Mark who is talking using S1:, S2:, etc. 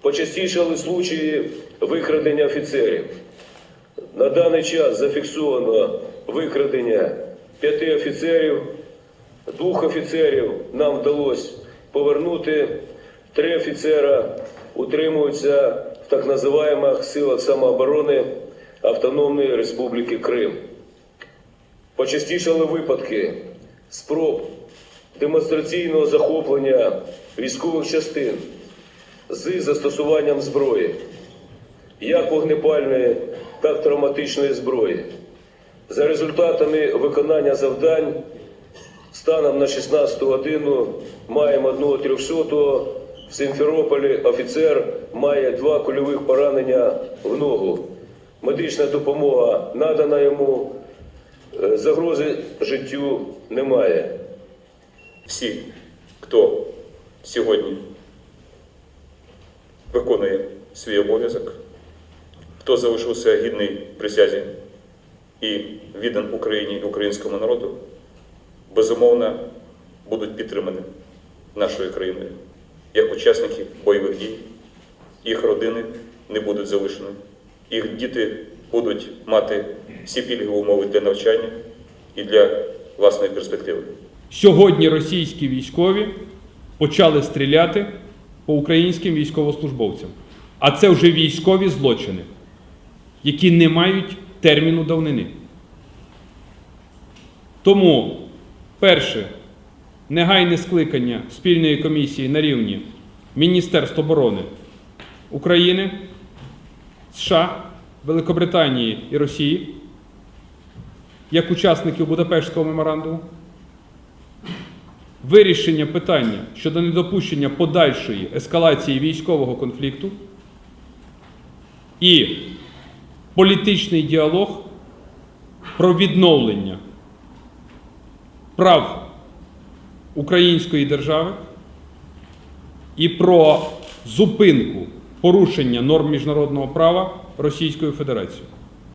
S1: Почастішали случаї викрадення офіцерів. На даний час зафіксовано викрадення п'яти офіцерів, двох офіцерів нам вдалося повернути, три офіцера утримуються в так називаємих силах самооборони Автономної Республіки Крим. Почастішали випадки спроб демонстраційного захоплення військових частин з застосуванням зброї, як вогнепальної, так і травматичної зброї. За результатами виконання завдань станом на 16 годину маємо одного трьохсотого. В Симферополі офіцер має два кульових поранення в ногу. Медична допомога надана йому, е, загрози життю немає.
S2: всі, хто сьогодні виконує свій обов'язок, хто залишився гідний присязі і віддан Україні і українському народу, безумовно будуть підтримані нашою країною як учасники бойових дій. Їх родини не будуть залишені, їх діти будуть мати всі пільгові умови для навчання і для власної перспективи.
S3: Сьогодні російські військові почали стріляти по українським військовослужбовцям. А це вже військові злочини, які не мають терміну давнини. Тому, перше, негайне скликання спільної комісії на рівні Міністерства оборони України, США, Великобританії і Росії як учасників Будапештського меморандуму вирішення питання щодо недопущення подальшої ескалації військового конфлікту і політичний діалог про відновлення прав української держави і про зупинку порушення норм міжнародного права Російською Федерацією.